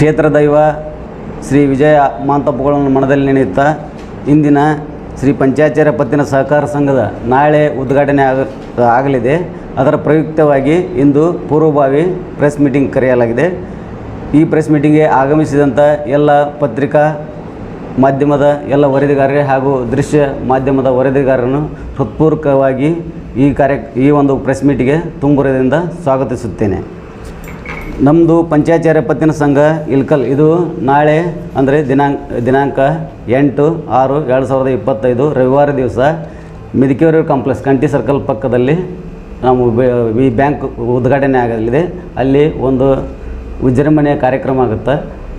ಕ್ಷೇತ್ರ ದೈವ ಶ್ರೀ ವಿಜಯ ಮಾಂತಪ್ಪಗಳನ್ನು ಮನದಲ್ಲಿ ನೆನೆಯುತ್ತಾ ಇಂದಿನ ಶ್ರೀ ಪಂಚಾಚಾರ್ಯ ಪತ್ತಿನ ಸಹಕಾರ ಸಂಘದ ನಾಳೆ ಉದ್ಘಾಟನೆ ಆಗ, ಆಗಲಿದೆ. ಅದರ ಪ್ರಯುಕ್ತವಾಗಿ ಇಂದು ಪೂರ್ವಭಾವಿ ಪ್ರೆಸ್ ಮೀಟಿಂಗ್ ಕರೆಯಲಾಗಿದೆ. ಈ ಪ್ರೆಸ್ ಮೀಟಿಂಗ್ಗೆ ಆಗಮಿಸಿದಂಥ ಎಲ್ಲ ಪತ್ರಿಕಾ ಮಾಧ್ಯಮದ ಎಲ್ಲ ವರದಿಗಾರರೇ ಹಾಗೂ ದೃಶ್ಯ ಮಾಧ್ಯಮದ ವರದಿಗಾರರನ್ನು ಹೃತ್ಪೂರ್ವಕವಾಗಿ ಈ ಕಾರ್ಯ, ಈ ಒಂದು ಪ್ರೆಸ್ ಮೀಟಿಗೆ ತುಂಬುರದಿಂದ ಸ್ವಾಗತಿಸುತ್ತೇನೆ. ನಮ್ಮದು ಪಂಚಾಚಾರ್ಯ ಪತ್ತಿನ ಸಂಘ ಇಲ್ಕಲ್, ಇದು ನಾಳೆ ಅಂದರೆ ದಿನಾಂಕ ದಿನಾಂಕ ಎಂಟು, ಆರು, ಎರಡು ಸಾವಿರದ ಇಪ್ಪತ್ತೈದು, ರವಿವಾರ ದಿವಸ ಮಿದಿಕೇರಿ ಕಾಂಪ್ಲೆಕ್ಸ್ ಕಂಟಿ ಸರ್ಕಲ್ ಪಕ್ಕದಲ್ಲಿ ನಾವು ಈ ಬ್ಯಾಂಕ್ ಉದ್ಘಾಟನೆ ಆಗಲಿದೆ. ಅಲ್ಲಿ ಒಂದು ವಿಜೃಂಭಣೆಯ ಕಾರ್ಯಕ್ರಮ ಆಗುತ್ತೆ.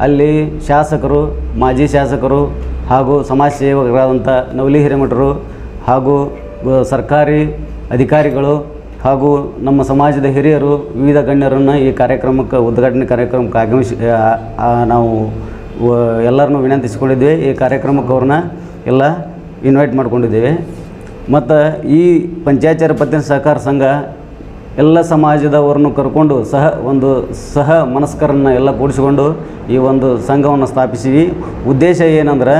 ಅಲ್ಲಿ ಶಾಸಕರು, ಮಾಜಿ ಶಾಸಕರು ಹಾಗೂ ಸಮಾಜ ಸೇವಕರಾದಂಥ ನವಲಿ ಹಿರೇಮಠರು ಹಾಗೂ ಸರ್ಕಾರಿ ಅಧಿಕಾರಿಗಳು ಹಾಗೂ ನಮ್ಮ ಸಮಾಜದ ಹಿರಿಯರು ವಿವಿಧ ಗಣ್ಯರನ್ನು ಈ ಕಾರ್ಯಕ್ರಮಕ್ಕೆ, ಉದ್ಘಾಟನೆ ಕಾರ್ಯಕ್ರಮಕ್ಕೆ ಆಗಮಿಸಿ ನಾವು ಎಲ್ಲರನ್ನು ವಿನಂತಿಸಿಕೊಂಡಿದ್ವಿ ಈ ಕಾರ್ಯಕ್ರಮಕ್ಕೆ ಅವ್ರನ್ನ ಎಲ್ಲ ಇನ್ವೈಟ್ ಮಾಡ್ಕೊಂಡಿದ್ದೇವೆ. ಮತ್ತು ಈ ಪಂಚಾಯತ್ ಪತ್ತಿನ ಸಹಕಾರ ಸಂಘ ಎಲ್ಲ ಸಮಾಜದವರನ್ನು ಕರ್ಕೊಂಡು ಸಹ ಒಂದು ಸಹ ಮನಸ್ಕರನ್ನು ಎಲ್ಲ ಕೂಡಿಸಿಕೊಂಡು ಈ ಒಂದು ಸಂಘವನ್ನು ಸ್ಥಾಪಿಸಿವಿ. ಉದ್ದೇಶ ಏನಂದ್ರೆ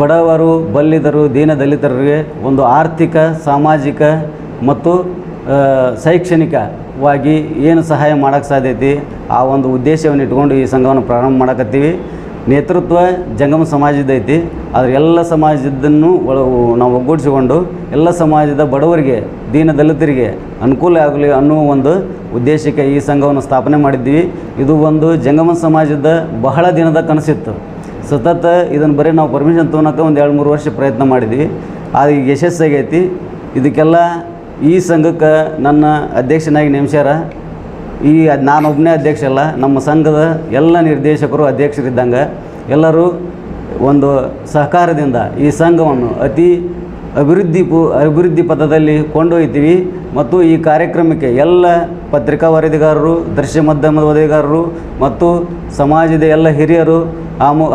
ಬಡವರು ಬಲ್ಲಿದರು ದೀನ ದಲಿತರಿಗೆ ಒಂದು ಆರ್ಥಿಕ, ಸಾಮಾಜಿಕ ಮತ್ತು ಶೈಕ್ಷಣಿಕವಾಗಿ ಏನು ಸಹಾಯ ಮಾಡೋಕ್ಕೆ ಸಾಧ್ಯತೆ ಆ ಒಂದು ಉದ್ದೇಶವನ್ನು ಇಟ್ಕೊಂಡು ಈ ಸಂಘವನ್ನು ಪ್ರಾರಂಭ ಮಾಡಕತ್ತೀವಿ. ನೇತೃತ್ವ ಜಂಗಮ ಸಮಾಜದೈತಿ ಆದರೆ ಎಲ್ಲ ಸಮಾಜದನ್ನು ಒಳ, ನಾವು ಒಗ್ಗೂಡಿಸಿಕೊಂಡು ಎಲ್ಲ ಸಮಾಜದ ಬಡವರಿಗೆ, ದೀನ ದಲಿತರಿಗೆ ಅನುಕೂಲ ಆಗಲಿ ಅನ್ನುವ ಒಂದು ಉದ್ದೇಶಕ್ಕೆ ಈ ಸಂಘವನ್ನು ಸ್ಥಾಪನೆ ಮಾಡಿದ್ದೀವಿ. ಇದು ಒಂದು ಜಂಗಮ ಸಮಾಜದ ಬಹಳ ದಿನದ ಕನಸಿತ್ತು. ಸತತ ಇದನ್ನು ಬರೀ ನಾವು ಪರ್ಮಿಷನ್ ತೊಗೊಳಕ್ಕೆ ಒಂದು ಎರಡು ಮೂರು ವರ್ಷ ಪ್ರಯತ್ನ ಮಾಡಿದ್ವಿ ಅದು ಯಶಸ್ಸಾಗೈತಿ. ಇದಕ್ಕೆಲ್ಲ ಈ ಸಂಘಕ್ಕೆ ನನ್ನ ಅಧ್ಯಕ್ಷನಾಗಿ ನೇಮಿಸ್ಯಾರ. ಈ ನಾನೊಬ್ಬನೇ ಅಧ್ಯಕ್ಷ ಅಲ್ಲ ನಮ್ಮ ಸಂಘದ ಎಲ್ಲ ನಿರ್ದೇಶಕರು ಅಧ್ಯಕ್ಷರಿದ್ದಂಗೆ. ಎಲ್ಲರೂ ಒಂದು ಸಹಕಾರದಿಂದ ಈ ಸಂಘವನ್ನು ಅತಿ ಅಭಿವೃದ್ಧಿ ಪು, ಅಭಿವೃದ್ಧಿ ಪಥದಲ್ಲಿ ಕೊಂಡೊಯ್ತೀವಿ. ಮತ್ತು ಈ ಕಾರ್ಯಕ್ರಮಕ್ಕೆ ಎಲ್ಲ ಪತ್ರಿಕಾ ವರದಿಗಾರರು, ದೃಶ್ಯ ಮಾಧ್ಯಮದ ವರದಿಗಾರರು ಮತ್ತು ಸಮಾಜದ ಎಲ್ಲ ಹಿರಿಯರು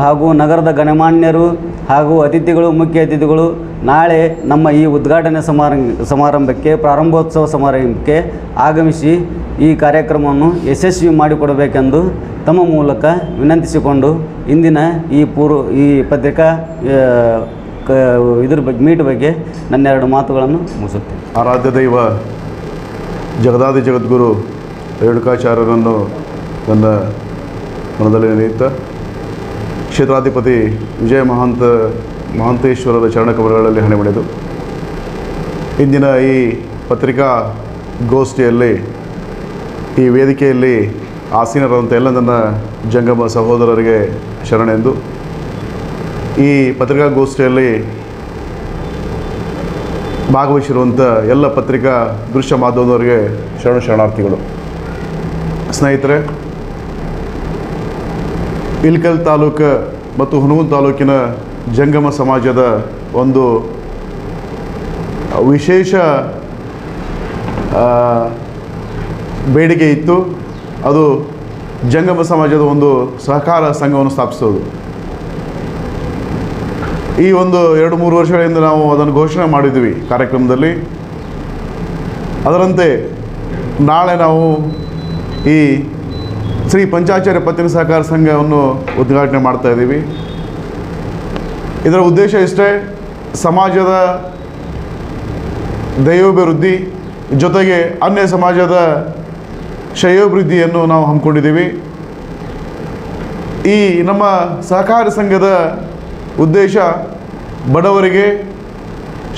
ಹಾಗೂ ನಗರದ ಗಣಮಾನ್ಯರು ಹಾಗೂ ಅತಿಥಿಗಳು, ಮುಖ್ಯ ಅತಿಥಿಗಳು ನಾಳೆ ನಮ್ಮ ಈ ಉದ್ಘಾಟನೆ ಸಮಾರಂಭ ಸಮಾರಂಭಕ್ಕೆ, ಪ್ರಾರಂಭೋತ್ಸವ ಸಮಾರಂಭಕ್ಕೆ ಆಗಮಿಸಿ ಈ ಕಾರ್ಯಕ್ರಮವನ್ನು ಯಶಸ್ವಿ ಮಾಡಿಕೊಡಬೇಕೆಂದು ತಮ್ಮ ಮೂಲಕ ವಿನಂತಿಸಿಕೊಂಡು ಇಂದಿನ ಈ ಪೂರ್ವ, ಈ ಪತ್ರಿಕಾ ಕ, ಇದ್ರ ಬಗ್ಗೆ, ಮೀಟ್ ಬಗ್ಗೆ ನನ್ನೆರಡು ಮಾತುಗಳನ್ನು ಮುಗಿಸುತ್ತೇನೆ. ಆರಾಧ್ಯ ದೈವ, ಜಗದಾದಿ ಜಗದ್ಗುರು, ರೇಣುಕಾಚಾರ್ಯರನ್ನು ನನ್ನ ಮನದಲ್ಲಿ ನೆನೆಯುತ್ತ ಕ್ಷೇತ್ರಾಧಿಪತಿ ವಿಜಯ ಮಹಾಂತ ಮಹಾಂತೇಶ್ವರರ ಚರಣಕಮಲಗಳಲ್ಲಿ ಹಣೆ ಬಡಿದು ಇಂದಿನ ಈ ಪತ್ರಿಕಾ ಗೋಷ್ಠಿಯಲ್ಲಿ, ಈ ವೇದಿಕೆಯಲ್ಲಿ ಆಸೀನರಾದಂಥ ಎಲ್ಲ ನನ್ನ ಜಂಗಮ ಸಹೋದರರಿಗೆ ಶರಣೆಂದು ಈ ಪತ್ರಿಕಾಗೋಷ್ಠಿಯಲ್ಲಿ ಭಾಗವಹಿಸಿರುವಂಥ ಎಲ್ಲ ಪತ್ರಿಕಾ ದೃಶ್ಯ ಮಾಧ್ಯಮದವರಿಗೆ ಶರಣ ಶರಣಾರ್ಥಿಗಳು. ಸ್ನೇಹಿತರೆ, ಇಲ್ಕಲ್ ತಾಲೂಕು ಮತ್ತು ಹುನಗುಂದ ತಾಲೂಕಿನ ಜಂಗಮ ಸಮಾಜದ ಒಂದು, ವಿಶೇಷ ಬೇಡಿಕೆ ಇತ್ತು. ಅದು ಜಂಗಮ ಸಮಾಜದ ಒಂದು ಸಹಕಾರ ಸಂಘವನ್ನು ಸ್ಥಾಪಿಸೋದು. ಈ ಒಂದು ಎರಡು ಮೂರು ವರ್ಷಗಳಿಂದ ನಾವು ಅದನ್ನು ಘೋಷಣೆ ಮಾಡಿದ್ವಿ ಕಾರ್ಯಕ್ರಮದಲ್ಲಿ. ಅದರಂತೆ ನಾಳೆ ನಾವು ಈ ಶ್ರೀ ಪಂಚಾಚಾರ್ಯ ಪತ್ತಿನ ಸಹಕಾರ ಸಂಘವನ್ನು ಉದ್ಘಾಟನೆ ಮಾಡ್ತಾ ಇದ್ದೀವಿ. ಇದರ ಉದ್ದೇಶ ಇಷ್ಟೇ, ಸಮಾಜದ ದೈವಾಭಿವೃದ್ಧಿ ಜೊತೆಗೆ ಅನ್ಯ ಸಮಾಜದ ಶಯೋಭಿವೃದ್ಧಿಯನ್ನು ನಾವು ಹಮ್ಮಿಕೊಂಡಿದ್ದೀವಿ. ಈ ನಮ್ಮ ಸಹಕಾರ ಸಂಘದ ಉದ್ದೇಶ ಬಡವರಿಗೆ,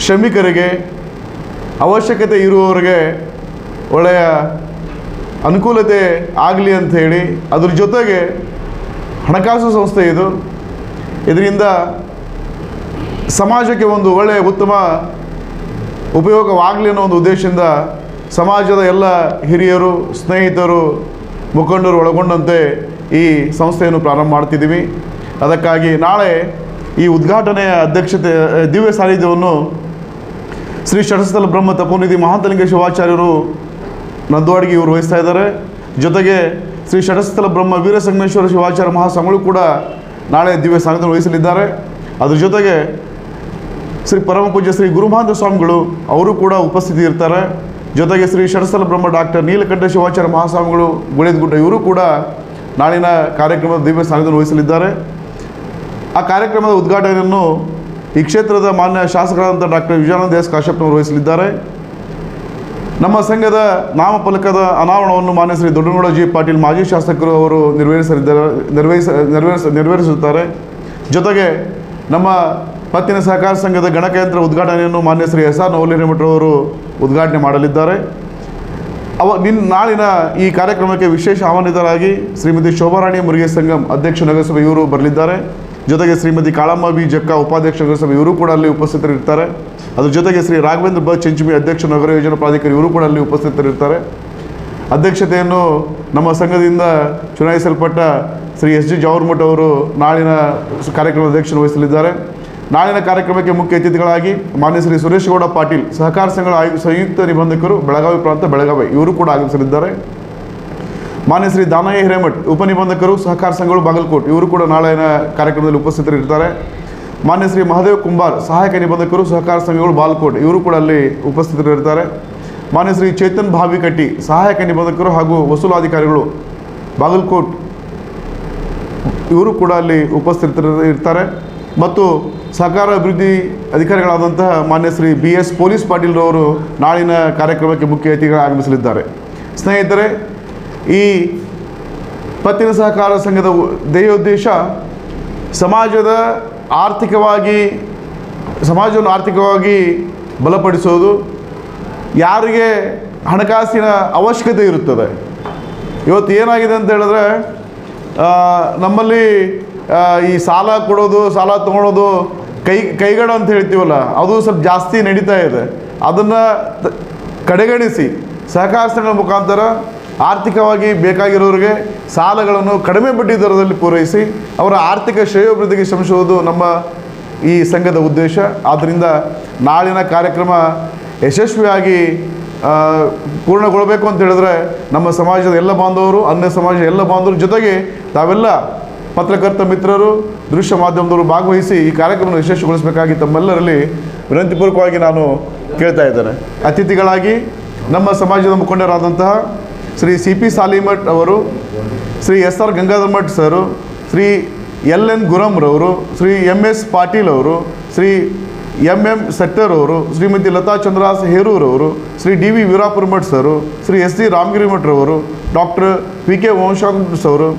ಶ್ರಮಿಕರಿಗೆ, ಅವಶ್ಯಕತೆ ಇರುವವರಿಗೆ ಒಳ್ಳೆಯ ಅನುಕೂಲತೆ ಆಗಲಿ ಅಂತ ಹೇಳಿ ಅದ್ರ ಜೊತೆಗೆ ಹಣಕಾಸು ಸಂಸ್ಥೆ ಇದು. ಇದರಿಂದ ಸಮಾಜಕ್ಕೆ ಒಂದು ಒಳ್ಳೆಯ ಉತ್ತಮ ಉಪಯೋಗವಾಗಲಿ ಅನ್ನೋ ಒಂದು ಉದ್ದೇಶದಿಂದ ಸಮಾಜದ ಎಲ್ಲ ಹಿರಿಯರು, ಸ್ನೇಹಿತರು, ಮುಖಂಡರು ಒಳಗೊಂಡಂತೆ ಈ ಸಂಸ್ಥೆಯನ್ನು ಪ್ರಾರಂಭ ಮಾಡ್ತಿದ್ದೀವಿ. ಅದಕ್ಕಾಗಿ ನಾಳೆ ಈ ಉದ್ಘಾಟನೆಯ ಅಧ್ಯಕ್ಷತೆ ದಿವ್ಯ ಸಾನ್ನಿಧ್ಯವನ್ನು ಶ್ರೀ ಷಡಸ್ಥಲ ಬ್ರಹ್ಮ ತಪೋನಿಧಿ ಮಹಾಂತಲಿಂಗ ಶಿವಾಚಾರ್ಯರು ನಂದವಾಡಿಗೆ ಇವರು ವಹಿಸ್ತಾ ಇದ್ದಾರೆ. ಜೊತೆಗೆ ಶ್ರೀ ಷಡಸ್ಥಲ ಬ್ರಹ್ಮ ವೀರಸಂಗಮೇಶ್ವರ ಶಿವಾಚಾರ್ಯ ಮಹಾಸ್ವಾಮಿಗಳು ಕೂಡ ನಾಳೆ ದಿವ್ಯ ಸಾನ್ನಿಧ್ಯ ವಹಿಸಲಿದ್ದಾರೆ. ಅದ್ರ ಜೊತೆಗೆ ಶ್ರೀ ಪರಮ ಪೂಜ್ಯ ಶ್ರೀ ಗುರುಮಹಾಂತ ಸ್ವಾಮಿಗಳು ಅವರು ಕೂಡ ಉಪಸ್ಥಿತಿ ಇರ್ತಾರೆ ಜೊತೆಗೆ ಶ್ರೀ ಷಡಸ್ಥಲ ಬ್ರಹ್ಮ ಡಾಕ್ಟರ್ ನೀಲಕಂಠ ಶಿವಾಚಾರ್ಯ ಮಹಾಸ್ವಾಮಿಗಳು, ಗುಳೇದ್ಗುಡ್ಡ ಇವರು ಕೂಡ ನಾಳಿನ ಕಾರ್ಯಕ್ರಮದ ದಿವ್ಯ ಸಾನ್ನಿಧ್ಯ ವಹಿಸಲಿದ್ದಾರೆ. ಆ ಕಾರ್ಯಕ್ರಮದ ಉದ್ಘಾಟನೆಯನ್ನು ಈ ಕ್ಷೇತ್ರದ ಮಾನ್ಯ ಶಾಸಕರಾದಂಥ ಡಾಕ್ಟರ್ ವಿಜಯಾನಂದ ಎಸ್ ಕಾಶ್ಯಪ್ನವರು ವಹಿಸಲಿದ್ದಾರೆ. ನಮ್ಮ ಸಂಘದ ನಾಮಫಲಕದ ಅನಾವರಣವನ್ನು ಮಾನ್ಯ ಶ್ರೀ ದೊಡ್ಡನಗೌಡಜಿ ಪಾಟೀಲ್ ಮಾಜಿ ಶಾಸಕರು ಅವರು ನೆರವೇರಿಸಲಿದ್ದಾರೆ ನೆರವೇರಿಸ ನೆರವೇರಿಸ ನೆರವೇರಿಸುತ್ತಾರೆ ಜೊತೆಗೆ ನಮ್ಮ ಪತ್ತಿನ ಸಹಕಾರ ಸಂಘದ ಗಣಕಯಂತ್ರ ಉದ್ಘಾಟನೆಯನ್ನು ಮಾನ್ಯ ಶ್ರೀ ಎಸ್ ಆರ್ ನವಲಿ ಹಿರೇಮಠರವರು ಉದ್ಘಾಟನೆ ಮಾಡಲಿದ್ದಾರೆ. ಅವ ನಿನ್ನ ನಾಳಿನ ಈ ಕಾರ್ಯಕ್ರಮಕ್ಕೆ ವಿಶೇಷ ಆಹ್ವಾನಿತರಾಗಿ ಶ್ರೀಮತಿ ಶೋಭಾರಾಣಿ ಮುರುಗೇಶ್ ಸಂಗಮ್ ಅಧ್ಯಕ್ಷ ನಗರಸಭೆ ಇವರು ಬರಲಿದ್ದಾರೆ. ಜೊತೆಗೆ ಶ್ರೀಮತಿ ಕಾಳಮ್ಮ ಬಿ ಜಕ್ಕ ಉಪಾಧ್ಯಕ್ಷ ನಗರಸಭೆ ಇವರು ಕೂಡ ಅಲ್ಲಿ ಉಪಸ್ಥಿತರಿರ್ತಾರೆ. ಅದ್ರ ಜೊತೆಗೆ ಶ್ರೀ ರಾಘವೇಂದ್ರ ಬ ಚಂಚುಮಿ ಅಧ್ಯಕ್ಷ ನಗರ ಯೋಜನಾ ಪ್ರಾಧಿಕಾರಿ, ಇವರು ಕೂಡ ಅಲ್ಲಿ ಉಪಸ್ಥಿತರಿರ್ತಾರೆ. ಅಧ್ಯಕ್ಷತೆಯನ್ನು ನಮ್ಮ ಸಂಘದಿಂದ ಚುನಾಯಿಸಲ್ಪಟ್ಟ ಶ್ರೀ ಎಸ್. ಜಿ. ಜವರ್ಮಠ್ ಅವರು ನಾಳಿನ ಕಾರ್ಯಕ್ರಮದ ಅಧ್ಯಕ್ಷರು ವಹಿಸಲಿದ್ದಾರೆ. ನಾಳಿನ ಕಾರ್ಯಕ್ರಮಕ್ಕೆ ಮುಖ್ಯ ಅತಿಥಿಗಳಾಗಿ ಮಾನ್ಯ ಶ್ರೀ ಸುರೇಶ್ ಗೌಡ ಪಾಟೀಲ್, ಸಹಕಾರ ಸಂಘಗಳ ಸಂಯುಕ್ತ ನಿಬಂಧಕರು, ಬೆಳಗಾವಿ ಪ್ರಾಂತ ಬೆಳಗಾವಿ, ಇವರು ಕೂಡ ಆಗಮಿಸಲಿದ್ದಾರೆ. ಮಾನ್ಯ ಶ್ರೀ ದಾನಯ್ಯ ಹಿರೇಮಠ್ ಉಪನಿಬಂಧಕರು, ಸಹಕಾರ ಸಂಘಗಳು, ಬಾಗಲಕೋಟ್, ಇವರು ಕೂಡ ನಾಳಿನ ಕಾರ್ಯಕ್ರಮದಲ್ಲಿ ಉಪಸ್ಥಿತರಿರ್ತಾರೆ. ಮಾನ್ಯ ಶ್ರೀ ಮಹಾದೇವ್ ಕುಂಬಾರ್, ಸಹಾಯಕ ನಿಬಂಧಕರು, ಸಹಕಾರ ಸಂಘಗಳು ಬಾಲ್ಕೋಟ್ ಇವರು ಕೂಡ ಅಲ್ಲಿ ಉಪಸ್ಥಿತರಿರ್ತಾರೆ. ಮಾನ್ಯ ಶ್ರೀ ಚೇತನ್ ಭಾವಿಕಟ್ಟಿ, ಸಹಾಯಕ ನಿಬಂಧಕರು ಹಾಗೂ ವಸೂಲಾಧಿಕಾರಿಗಳು, ಬಾಗಲಕೋಟ್, ಇವರು ಕೂಡ ಅಲ್ಲಿ ಉಪಸ್ಥಿತರು ಇರ್ತಾರೆ ಮತ್ತು ಸಹಕಾರ ಅಭಿವೃದ್ಧಿ ಅಧಿಕಾರಿಗಳಾದಂತಹ ಮಾನ್ಯ ಶ್ರೀ ಬಿ ಎಸ್ ಪೊಲೀಸ್ ಪಾಟೀಲ್ರವರು ನಾಳಿನ ಕಾರ್ಯಕ್ರಮಕ್ಕೆ ಮುಖ್ಯ ಅತಿಥಿಗಳು ಆಗಮಿಸಲಿದ್ದಾರೆ ಸ್ನೇಹಿತರೆ ಈ ಪತ್ತಿನ ಸಹಕಾರ ಸಂಘದ ಧ್ಯೇಯೋದ್ದೇಶ ಸಮಾಜದ ಆರ್ಥಿಕವಾಗಿ, ಸಮಾಜವನ್ನು ಆರ್ಥಿಕವಾಗಿ ಬಲಪಡಿಸೋದು ಯಾರಿಗೆ ಹಣಕಾಸಿನ ಅವಶ್ಯಕತೆ ಇರುತ್ತದೆ. ಇವತ್ತು ಏನಾಗಿದೆ ಅಂತ ಹೇಳಿದ್ರೆ ನಮ್ಮಲ್ಲಿ ಈ ಸಾಲ ಕೊಡೋದು, ಸಾಲ ತೊಗೊಳೋದು ಕೈ, ಕೈಗಡ ಅಂತ ಹೇಳ್ತೀವಲ್ಲ, ಅದು ಸ್ವಲ್ಪ ಜಾಸ್ತಿ ನಡೀತಾ ಇದೆ. ಅದನ್ನು ಕಡೆಗಣಿಸಿ. ಸಹಕಾರ ಸಂಘದ ಮುಖಾಂತರ ಆರ್ಥಿಕವಾಗಿ ಬೇಕಾಗಿರೋರಿಗೆ ಸಾಲಗಳನ್ನು ಕಡಿಮೆ ಬಡ್ಡಿ ದರದಲ್ಲಿ ಪೂರೈಸಿ ಅವರ ಆರ್ಥಿಕ ಶ್ರೇಯೋಭಿವೃದ್ಧಿಗೆ ಶ್ರಮಿಸುವುದು ನಮ್ಮ ಈ ಸಂಘದ ಉದ್ದೇಶ. ಆದ್ದರಿಂದ ನಾಳಿನ ಕಾರ್ಯಕ್ರಮ ಯಶಸ್ವಿಯಾಗಿ ಪೂರ್ಣಗೊಳ್ಳಬೇಕು ಅಂತ ಹೇಳಿದ್ರೆ ನಮ್ಮ ಸಮಾಜದ ಎಲ್ಲ ಬಾಂಧವರು, ಅನ್ಯ ಸಮಾಜದ ಎಲ್ಲ ಬಾಂಧವರ ಜೊತೆಗೆ ತಾವೆಲ್ಲ ಪತ್ರಕರ್ತ ಮಿತ್ರರು, ದೃಶ್ಯ ಮಾಧ್ಯಮದವರು ಭಾಗವಹಿಸಿ ಈ ಕಾರ್ಯಕ್ರಮವನ್ನು ಯಶಸ್ವಿಗೊಳಿಸಬೇಕಾಗಿ ತಮ್ಮೆಲ್ಲರಲ್ಲಿ ವಿನಂತಿಪೂರ್ವಕವಾಗಿ ನಾನು ಕೇಳ್ತಾ ಇದ್ದೇನೆ. ಅತಿಥಿಗಳಾಗಿ ನಮ್ಮ ಸಮಾಜದ ಮುಖಂಡರಾದಂತಹ ಶ್ರೀ ಸಿ ಪಿ ಸಾಲಿಮಠ್ ಅವರು, ಶ್ರೀ ಎಸ್ ಆರ್ ಗಂಗಾಧರ್ ಮಠ್ ಸರು, ಶ್ರೀ ಎಲ್ ಎನ್ ಗುರಮ್ರವರು ಶ್ರೀ ಎಂ ಎಸ್ ಪಾಟೀಲ್ ಅವರು, ಶ್ರೀ ಎಂ ಎಂ ಸೆಟ್ಟರ್ ಅವರು, ಶ್ರೀಮತಿ ಲತಾ ಚಂದ್ರಾಸ್ ಹೇರೂರವರು ಶ್ರೀ ಡಿ ವಿ ವೀರಾಪುರ ಮಠ್ ಸರು, Shri S D Ramagiri doctor V K Vamshanth ಅವರು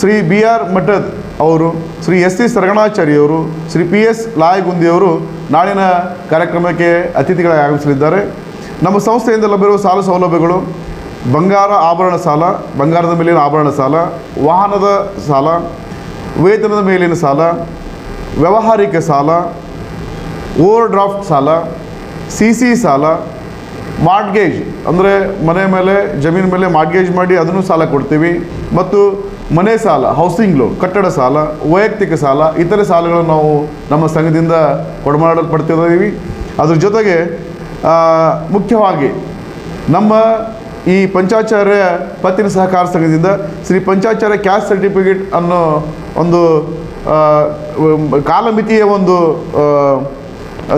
ಶ್ರೀ ಬಿ ಆರ್ ಮಠದ್ ಅವರು, ಶ್ರೀ ಎಸ್ ಸಿ ಸರಗಣಾಚಾರ್ಯವರು ಶ್ರೀ ಪಿ ಎಸ್ ಲಾಯಗುಂದಿಯವರು ನಾಳಿನ ಕಾರ್ಯಕ್ರಮಕ್ಕೆ ಅತಿಥಿಗಳಾಗಿ ಆಗಮಿಸಲಿದ್ದಾರೆ. ನಮ್ಮ ಸಂಸ್ಥೆಯಿಂದ ಲಭ್ಯವಿರುವ ಸಾಲ ಸೌಲಭ್ಯಗಳು ಬಂಗಾರ ಆಭರಣ ಸಾಲ, ಬಂಗಾರದ ಮೇಲಿನ ಆಭರಣ ಸಾಲ, ವಾಹನದ ಸಾಲ, ವೇತನದ ಮೇಲಿನ ಸಾಲ, ವ್ಯಾವಹಾರಿಕ ಸಾಲ ಓವರ್ ಡ್ರಾಫ್ಟ್ ಸಾಲ, ಸಿ ಸಿ ಸಾಲ, ಮಾರ್ಟ್ಗೇಜ್, ಅಂದರೆ ಮನೆ ಮೇಲೆ, ಜಮೀನು ಮೇಲೆ ಮಾರ್ಟ್ಗೇಜ್ ಮಾಡಿ ಅದನ್ನು ಸಾಲ ಕೊಡ್ತೀವಿ. ಮತ್ತು ಮನೆ ಸಾಲ ಹೌಸಿಂಗ್ ಲೋನ್ ಕಟ್ಟಡ ಸಾಲ, ವೈಯಕ್ತಿಕ ಸಾಲ, ಇತರೆ ಸಾಲಗಳನ್ನು ನಾವು ನಮ್ಮ ಸಂಘದಿಂದ ಕೊಡಮಾಡಲ್ಪಡ್ತಿದ್ದೀವಿ. ಅದ್ರ ಜೊತೆಗೆ ಮುಖ್ಯವಾಗಿ ನಮ್ಮ ಈ ಪಂಚಾಚಾರ್ಯ ಪತ್ತಿನ ಸಹಕಾರ ಸಂಘದಿಂದ ಶ್ರೀ ಪಂಚಾಚಾರ್ಯ ಕ್ಯಾಸ್ಟ್ ಸರ್ಟಿಫಿಕೇಟ್ ಅನ್ನೋ ಒಂದು ಕಾಲಮಿತಿಯ ಒಂದು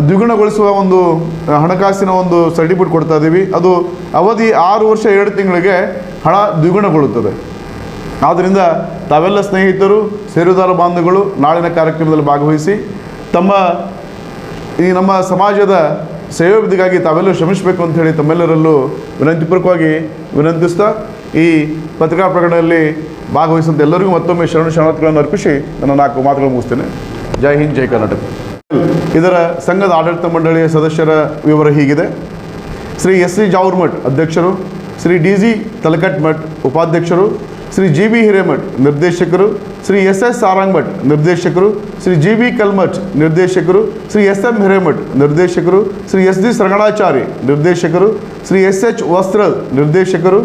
ದ್ವಿಗುಣಗೊಳಿಸುವ ಒಂದು ಹಣಕಾಸಿನ ಒಂದು ಸರ್ಟಿಫಿಕೇಟ್ ಕೊಡ್ತಾ ಇದ್ದೀವಿ. ಅದು ಅವಧಿ ಆರು ವರ್ಷ ಎರಡು ತಿಂಗಳಿಗೆ ಹಣ ದ್ವಿಗುಣಗೊಳ್ಳುತ್ತದೆ. ಆದ್ದರಿಂದ ತಾವೆಲ್ಲ ಸ್ನೇಹಿತರು, ಸೇರುದಾರ ಬಾಂಧವಗಳು ನಾಳಿನ ಕಾರ್ಯಕ್ರಮದಲ್ಲಿ ಭಾಗವಹಿಸಿ ತಮ್ಮ ಈ ನಮ್ಮ ಸಮಾಜದ ಸೇವಾಭಿವೃದ್ಧಿಗಾಗಿ ತಾವೆಲ್ಲರೂ ಶ್ರಮಿಸಬೇಕು ಅಂತ ಹೇಳಿ ತಮ್ಮೆಲ್ಲರಲ್ಲೂ ವಿನಂತಿಪೂರ್ವಕವಾಗಿ ವಿನಂತಿಸ್ತಾ ಈ ಪತ್ರಿಕಾ ಪ್ರಕಟಣೆಯಲ್ಲಿ ಭಾಗವಹಿಸಿದಂಥ ಎಲ್ಲರಿಗೂ ಮತ್ತೊಮ್ಮೆ ಶರಣ ಶರಣಾರ್ಥಿಗಳನ್ನು ಅರ್ಪಿಸಿ ನನ್ನ ನಾಲ್ಕು ಮಾತುಗಳು ಮುಗಿಸ್ತೇನೆ. ಜೈ ಹಿಂದ್, ಜೈ ಕರ್ನಾಟಕ. ಇದರ ಸಂಘದ ಆಡಳಿತ ಮಂಡಳಿಯ ಸದಸ್ಯರ ವಿವರ ಹೀಗಿದೆ. ಶ್ರೀ ಎಸ್ ಸಿ ಜಾವರ್ಮಠ್ ಅಧ್ಯಕ್ಷರು, ಶ್ರೀ ಡಿ ಜಿ ತಲಕಟ್ ಮಠ್ ಉಪಾಧ್ಯಕ್ಷರು ಶ್ರೀ ಜಿ ಬಿ ಹಿರೇಮಠ್ ನಿರ್ದೇಶಕರು, ಶ್ರೀ ಎಸ್ ಎಸ್ ಸಾರಂಗಮಠ್ ನಿರ್ದೇಶಕರು, ಶ್ರೀ ಜಿ ಬಿ ಕಲ್ಮಠ್ ನಿರ್ದೇಶಕರು, ಶ್ರೀ ಎಸ್ ಎಂ ಹಿರೇಮಠ್ ನಿರ್ದೇಶಕರು, ಶ್ರೀ ಎಸ್ ಡಿ ಸರಗಣಾಚಾರಿ ನಿರ್ದೇಶಕರು, ಶ್ರೀ ಎಸ್ ಎಚ್ ವಸ್ತ್ರ ನಿರ್ದೇಶಕರು,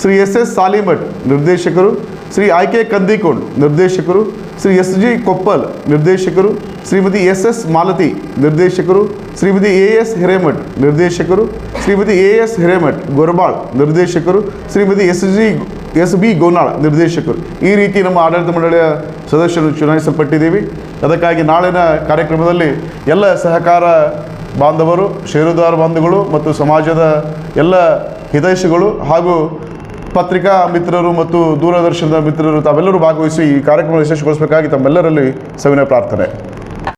ಶ್ರೀ ಎಸ್ ಎಸ್ ಸಾಲಿಮಠ್ ನಿರ್ದೇಶಕರು ಶ್ರೀ ಐ ಕೆ ಕಂದಿಕೋಣ್ ನಿರ್ದೇಶಕರು, ಶ್ರೀ ಎಸ್ ಜಿ ಕೊಪ್ಪಲ್ ನಿರ್ದೇಶಕರು, ಶ್ರೀಮತಿ ಎಸ್ ಎಸ್ ಮಾಲತಿ ನಿರ್ದೇಶಕರು, ಶ್ರೀಮತಿ ಎ ಎಸ್ ಹಿರೇಮಠ್ ನಿರ್ದೇಶಕರು, ಶ್ರೀಮತಿ ಎ ಎಸ್ ಹಿರೇಮಠ್ ಗೊರಬಾಳ್ ನಿರ್ದೇಶಕರು, Shrimati S G S B Gonal ನಿರ್ದೇಶಕರು. ಈ ರೀತಿ ನಮ್ಮ ಆಡಳಿತ ಮಂಡಳಿಯ ಸದಸ್ಯರು ಚುನಾಯಿಸಲ್ಪಟ್ಟಿದ್ದೀವಿ. ಅದಕ್ಕಾಗಿ ನಾಳಿನ ಕಾರ್ಯಕ್ರಮದಲ್ಲಿ ಎಲ್ಲ ಸಹಕಾರ ಬಾಂಧವರು, ಷೇರುದಾರ ಬಾಂಧವರು ಮತ್ತು ಸಮಾಜದ ಎಲ್ಲ ಹಿತೈಷಿಗಳು ಹಾಗೂ ಪತ್ರಿಕಾ ಮಿತ್ರರು ಮತ್ತು ದೂರದರ್ಶನದ ಮಿತ್ರರು ತಾವೆಲ್ಲರೂ ಭಾಗವಹಿಸಿ ಈ ಕಾರ್ಯಕ್ರಮ ಯಶಸ್ವಿಗೊಳಿಸಬೇಕಾಗಿ ತಮ್ಮೆಲ್ಲರಲ್ಲಿ ಸವಿನಯ ಪ್ರಾರ್ಥನೆ.